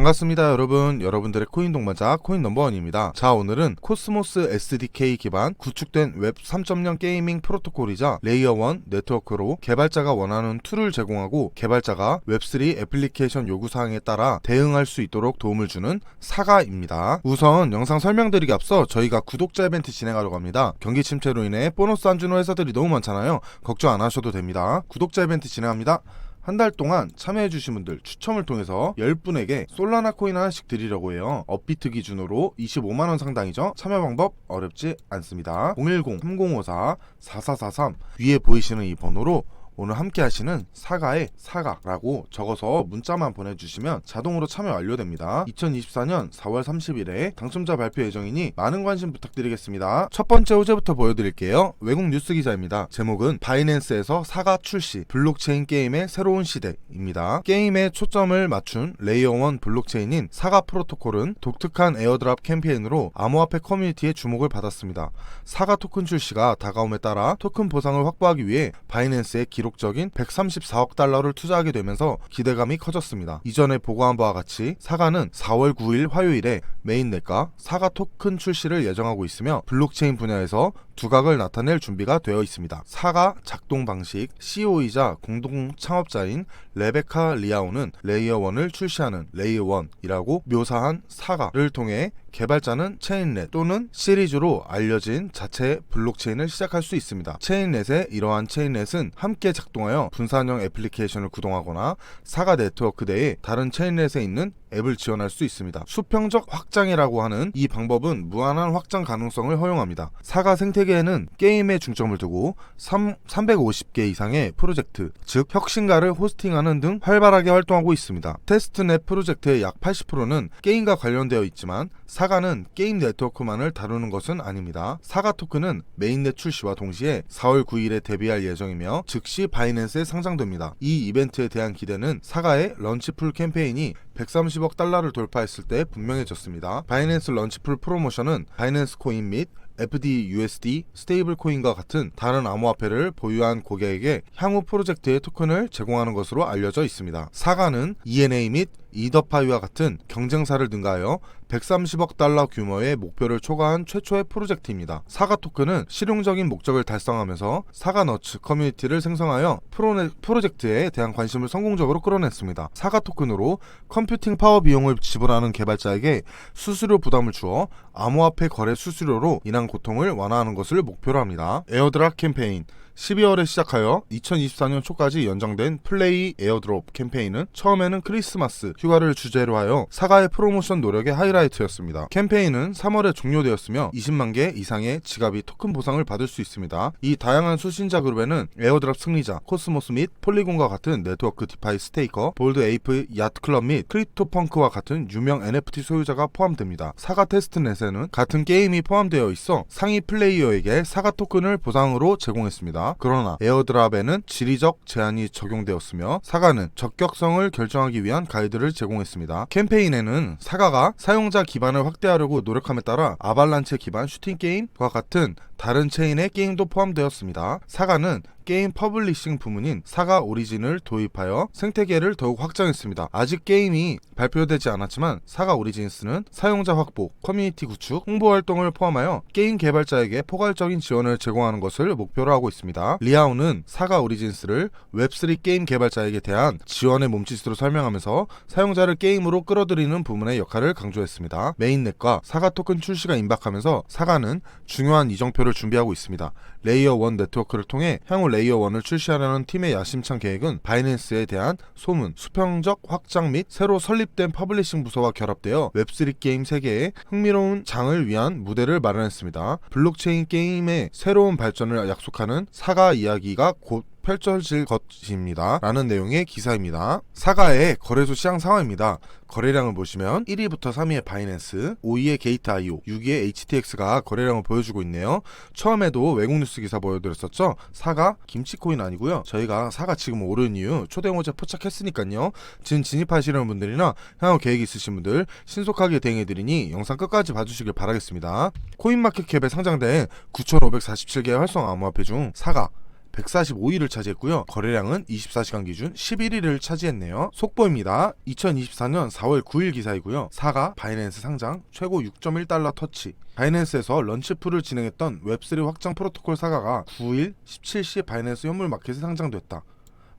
반갑습니다 여러분. 여러분들의 코인 동반자 코인 넘버원입니다. 자 오늘은 코스모스 SDK 기반 구축된 웹 3.0 게이밍 프로토콜이자 레이어 1 네트워크로 개발자가 원하는 툴을 제공하고 개발자가 웹3 애플리케이션 요구사항에 따라 대응할 수 있도록 도움을 주는 사가입니다. 우선 영상 설명드리기 앞서 저희가 구독자 이벤트 진행하려고 합니다. 경기 침체로 인해 보너스 안 주는 회사들이 너무 많잖아요. 걱정 안 하셔도 됩니다. 구독자 이벤트 진행합니다 한 달 동안 참여해주신 분들 추첨을 통해서 10분에게 솔라나 코인 하나씩 드리려고 해요. 업비트 기준으로 25만원 상당이죠. 참여 방법 어렵지 않습니다. 010-3054-4443 위에 보이시는 이 번호로 오늘 함께 하시는 사가의 사가라고 적어서 문자만 보내주시면 자동으로 참여 완료됩니다. 2024년 4월 30일에 당첨자 발표 예정이니 많은 관심 부탁드리겠습니다. 첫 번째 호재부터 보여드릴게요. 외국 뉴스 기사입니다. 제목은 바이낸스에서 사가 출시, 블록체인 게임의 새로운 시대입니다. 게임에 초점을 맞춘 레이어 1 블록체인인 사가 프로토콜은 독특한 에어드랍 캠페인으로 암호화폐 커뮤니티의 주목을 받았습니다. 사가 토큰 출시가 다가옴에 따라 토큰 보상을 확보하기 위해 바이낸스에 기 록적인 134억 달러를 투자하게 되면서 기대감이 커졌습니다. 이전에 보고한 바와 같이 사가는 4월 9일 화요일에 메인넷과 사가 토큰 출시를 예정하고 있으며 블록체인 분야에서 두각을 나타낼 준비가 되어 있습니다. 사가 작동 방식 CEO이자 공동 창업자인 레베카 리아오는 레이어 1을 출시하는 레이어 1이라고 묘사한 사가를 통해 개발자는 체인넷 또는 시리즈로 알려진 자체 블록체인을 시작할 수 있습니다. 체인넷의 이러한 체인넷은 함께 작동하여 분산형 애플리케이션을 구동하거나 사가 네트워크 내에 다른 체인넷에 있는 앱을 지원할 수 있습니다. 수평적 확장이라고 하는 이 방법은 무한한 확장 가능성을 허용합니다. 사가 생태계에는 게임에 중점을 두고 3, 350개 이상의 프로젝트, 즉 혁신가를 호스팅하는 등 활발하게 활동하고 있습니다. 테스트넷 프로젝트의 약 80%는 게임과 관련되어 있지만 사가는 게임 네트워크만을 다루는 것은 아닙니다. 사가 토큰은 메인넷 출시와 동시에 4월 9일에 데뷔할 예정이며 즉시 바이낸스에 상장됩니다. 이 이벤트에 대한 기대는 사가의 런치풀 캠페인이 130억 달러를 돌파했을 때 분명해졌습니다. 바이낸스 런치풀 프로모션은 바이낸스 코인 및 FDUSD, 스테이블 코인과 같은 다른 암호화폐를 보유한 고객에게 향후 프로젝트의 토큰을 제공하는 것으로 알려져 있습니다. 사가는 ENA 및 이더파이와 같은 경쟁사를 능가하여 130억 달러 규모의 목표를 초과한 최초의 프로젝트입니다. 사가 토큰은 실용적인 목적을 달성하면서 사가 너츠 커뮤니티를 생성하여 프로네, 프로젝트에 대한 관심을 성공적으로 끌어냈습니다. 사가 토큰으로 컴퓨팅 파워 비용을 지불하는 개발자에게 수수료 부담을 주어 암호화폐 거래 수수료로 인한 고통을 완화하는 것을 목표로 합니다. 에어드랍 캠페인 12월에 시작하여 2024년 초까지 연장된 플레이 에어드롭 캠페인은 처음에는 크리스마스 휴가를 주제로 하여 사가의 프로모션 노력의 하이라이트였습니다. 캠페인은 3월에 종료되었으며 20만 개 이상의 지갑이 토큰 보상을 받을 수 있습니다. 이 다양한 수신자 그룹에는 에어드랍 승리자, 코스모스 및 폴리곤과 같은 네트워크 디파이 스테이커, 볼드 에이프 야트클럽 및 크립토펑크와 같은 유명 NFT 소유자가 포함됩니다. 사가 테스트넷에는 같은 게임이 포함되어 있어 상위 플레이어에게 사가 토큰을 보상으로 제공했습니다. 그러나 에어드랍에는 지리적 제한이 적용되었으며 사가는 적격성을 결정하기 위한 가이드를 제공했습니다. 캠페인에는 사가가 사용자 기반을 확대하려고 노력함에 따라 아발란체 기반 슈팅 게임과 같은 다른 체인의 게임도 포함되었습니다. 사가는 게임 퍼블리싱 부문인 사가 오리진을 도입하여 생태계를 더욱 확장했습니다. 아직 게임이 발표되지 않았지만 사가 오리진스는 사용자 확보, 커뮤니티 구축, 홍보 활동을 포함하여 게임 개발자에게 포괄적인 지원을 제공하는 것을 목표로 하고 있습니다. 리아오는 사가 오리진스를 웹3 게임 개발자에게 대한 지원의 몸짓으로 설명하면서 사용자를 게임으로 끌어들이는 부문의 역할을 강조했습니다. 메인넷과 사가 토큰 출시가 임박하면서 사가는 중요한 이정표를 준비하고 있습니다. 레이어 1 네트워크를 통해 향후 레이어 1을 출시하려는 팀의 야심찬 계획은 바이낸스에 대한 소문, 수평적 확장 및 새로 설립된 퍼블리싱 부서와 결합되어 웹3 게임 세계에 흥미로운 장을 위한 무대를 마련했습니다. 블록체인 게임의 새로운 발전을 약속하는 사가 이야기가 곧 펼쳐질 것입니다. 라는 내용의 기사입니다. 사가의 거래소 시장 상황입니다. 거래량을 보시면 1위부터 3위의 바이낸스, 5위의 게이트.io, 6위의 HTX가 거래량을 보여주고 있네요. 처음에도 외국 뉴스 기사 보여드렸었죠. 사가 김치코인 아니고요. 저희가 사가 지금 오른 이유 초대모제 포착했으니까요. 지금 진입하시는 분들이나 향후 계획 있으신 분들 신속하게 대응해드리니 영상 끝까지 봐주시길 바라겠습니다. 코인마켓캡에 상장된 9,547개의 활성 암호화폐 중 사가 145위를 차지했고요. 거래량은 24시간 기준 11위를 차지했네요. 속보입니다. 2024년 4월 9일 기사이고요. 사가 바이낸스 상장 최고 6.1달러 터치. 바이낸스에서 런치풀을 진행했던 웹3 확장 프로토콜 사가가 9일 17시 바이낸스 현물 마켓에 상장됐다.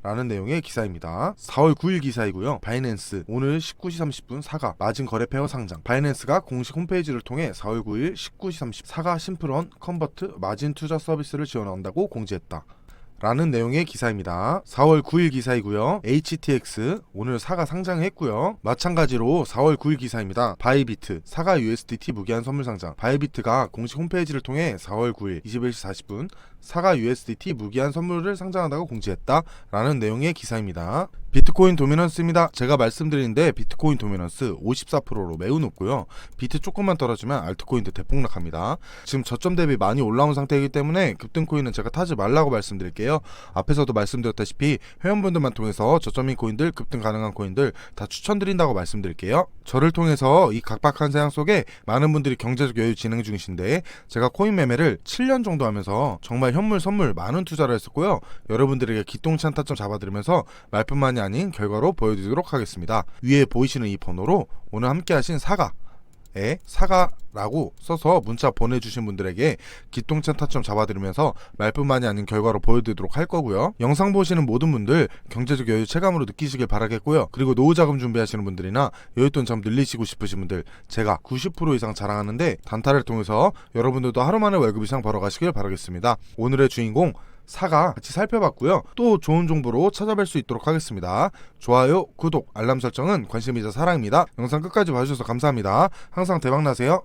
라는 내용의 기사입니다. 4월 9일 기사이고요. 바이낸스 오늘 19시 30분 사가 마진 거래 페어 상장. 바이낸스가 공식 홈페이지를 통해 4월 9일 19시 30분 사가 심플원 컨버트 마진 투자 서비스를 지원한다고 공지했다. 라는 내용의 기사입니다. 4월 9일 기사이고요. HTX 오늘 사가 상장했고요. 마찬가지로 4월 9일 기사입니다. 바이비트 사가 USDT 무기한 선물 상장. 바이비트가 공식 홈페이지를 통해 4월 9일 21시 40분 사가 USDT 무기한 선물을 상장한다고 공지했다. 라는 내용의 기사입니다. 비트코인 도미넌스입니다. 제가 말씀드리는데 비트코인 도미넌스 54%로 매우 높고요. 비트 조금만 떨어지면 알트코인도 대폭락합니다. 지금 저점 대비 많이 올라온 상태이기 때문에 급등코인은 제가 타지 말라고 말씀드릴게요. 앞에서도 말씀드렸다시피 회원분들만 통해서 저점인 코인들, 급등 가능한 코인들 다 추천드린다고 말씀드릴게요. 저를 통해서 이 각박한 세상 속에 많은 분들이 경제적 여유 진행 중이신데 제가 코인 매매를 7년 정도 하면서 정말 현물 선물 많은 투자를 했었고요. 여러분들에게 기똥찬 타점 잡아드리면서 말뿐만이 아닌 결과로 보여드리도록 하겠습니다. 위에 보이시는 이 번호로 오늘 함께 하신 사가 에 사가라고 써서 문자 보내주신 분들에게 기똥찬 타점 잡아드리면서 말뿐만이 아닌 결과로 보여드리도록 할 거고요. 영상 보시는 모든 분들 경제적 여유 체감으로 느끼시길 바라겠고요. 그리고 노후 자금 준비하시는 분들이나 여윳돈 좀 늘리시고 싶으신 분들 제가 90% 이상 자랑하는데 단타를 통해서 여러분들도 하루 만에 월급 이상 벌어가시길 바라겠습니다. 오늘의 주인공 사가 같이 살펴봤고요. 또 좋은 정보로 찾아뵐 수 있도록 하겠습니다. 좋아요, 구독, 알람 설정은 관심이자 사랑입니다. 영상 끝까지 봐주셔서 감사합니다. 항상 대박나세요.